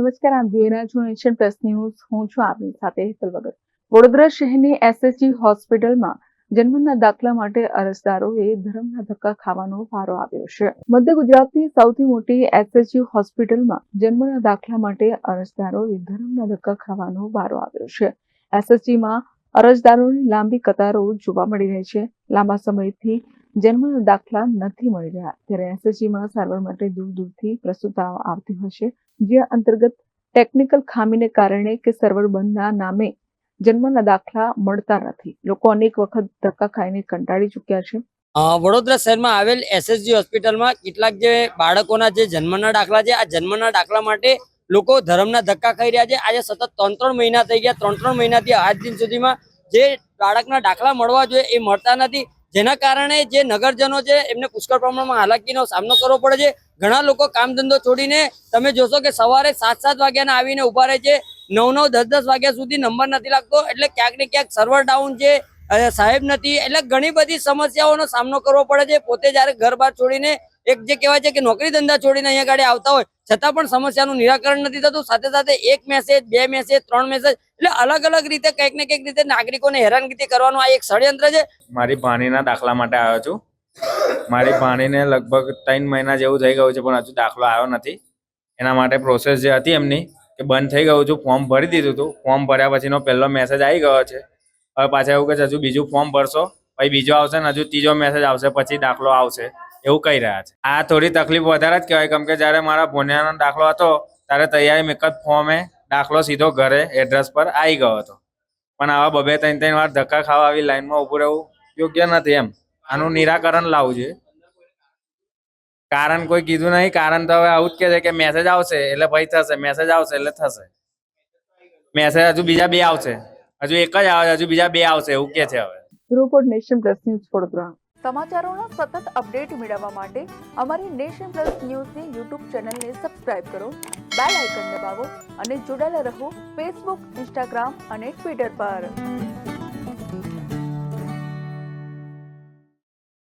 નમસ્કાર આપ જોઈ રહ્યા છો નેશન પ્લસ ન્યૂઝ. હું છું આપની સાથે હેતલ વગર. વડોદરા શહેરની એસએસજી હોસ્પિટલમાં જન્મના દાખલા માટે અરજદારોએ ધર્મના ધક્કા ખાવાનો વારો આવ્યો છે. મધ્ય ગુજરાતની સૌથી મોટી એસએસજી હોસ્પિટલમાં જન્મના દાખલા માટે અરજદારોએ ધર્મના ધક્કા ખાવાનો વારો આવ્યો છે. એસએસજીમાં અરજદારોની લાંબી કતારો જોવા મળી રહી છે. લાંબા સમયથી જન્મના દાખલા નથી મળી રહ્યા. ત્યારે એસએસજીમાં સારવાર માટે દૂર દૂરથી પ્રસ્તુતાઓ આવતી હશે જે અંતર્ગત ટેકનિકલ ખામીને કારણે કે સર્વર બંધના નામે જન્મના દાખલા મળતા નથી. લોકો અનેક વખત ધક્કા ખાઈને કંટાળી ચૂક્યા છે. વડોદરા શહેરમાં આવેલ એસએસજી હોસ્પિટલમાં કેટલાક જે બાળકોના જે જન્મના દાખલા છે, આ જન્મના દાખલા માટે લોકો ધર્મના ધક્કા ખાઈ રહ્યા છે. આજે સતત ત્રણ ત્રણ મહિના થઈ ગયા. ત્રણ ત્રણ મહિનાથી આજ દિન સુધીમાં જે બાળકના દાખલા મળવા જોઈએ એ મળતા નથી. જેના કારણે જે નગરજનો છે, એમને પુષ્કળ પ્રમાણમાં હાલાકીનો સામનો કરવો પડે છે. ઘણા લોકો કામ ધંધો છોડીને તમે જોશો કે સવારે સાત સાત વાગ્યાના આવીને ઊભા રહે છે. નવ નવ દસ દસ વાગ્યા સુધી નંબર નથી લાગતો. એટલે ક્યાંક ને ક્યાંક સર્વર ડાઉન છે સાહેબ નથી, એટલે ઘણી બધી સમસ્યાઓનો સામનો કરવો પડે છે. પોતે જ્યારે ઘર બાર છોડીને એક જે કહેવાય છે કે નોકરી ધંધા છોડીને અહીંયા ગાડી આવતા હોય, છતાં પણ સમસ્યાનું નિરાકરણ નથી થતું. સાથે સાથે એક મેસેજ બે મેસેજ ત્રણ મેસેજ એટલે અલગ અલગ રીતે કંઈક ને કંઈક રીતે નાગરિકોને હેરાનગતિ કરવાનું આ એક ષડયંત્ર છે. મારી ભાણીના દાખલા માટે આવ્યો છું. મારી ભાણીને લગભગ ત્રણ મહિના જેવું થઈ ગયું છે, પણ હજુ દાખલો આવ્યો નથી. એના માટે પ્રોસેસ જે હતી એમની, કે બંધ થઈ ગયું છું ફોર્મ ભરી દીધું હતું. ફોર્મ ભર્યા પછીનો પહેલો મેસેજ આવી ગયો છે. હવે પાછા એવું કે હજુ બીજું ફોર્મ ભરશો, પછી બીજો આવશે ને હજુ ત્રીજો મેસેજ આવશે, પછી દાખલો આવશે. એવું કહી રહ્યા છે. આ થોડી તકલીફ વધારે જ કહેવાય, કેમ કે જ્યારે મારા ભોનિયાનો દાખલો હતો, ત્યારે તૈયારી એક જ ફોર્મે દાખલો સીધો ઘરે એડ્રેસ પર આવી ગયો હતો. પણ આવા બબે ત્રણ ત્રણ વાર ધક્કા ખાવા આવી લાઈનમાં ઊભું રહેવું યોગ્ય નથી એમ. આનું નિરાકરણ લાવવું જોઈએ. કારણ કોઈ કીધું નહીં, કારણ તો હવે આવું જ કે છે કે મેસેજ આવશે, એટલે ભાઈ થશે મેસેજ આવશે, એટલે થશે. મેસેજ હજુ બીજા બે આવશે. હજુ એક જ આવે હજુ બીજા બે આવશે એવું કે છે હવે. Report nation plus news Vadodara. સમાચારોનો સતત અપડેટ મેળવવા માટે અમારી નેશન પ્લસ ન્યૂઝની યુટ્યુબ ચેનલને સબસ્ક્રાઇબ કરો બેલ આઇકન દબાવો અને જોડાયેલા રહો ફેસબુક ઇન્સ્ટાગ્રામ અને ટ્વિટર પર.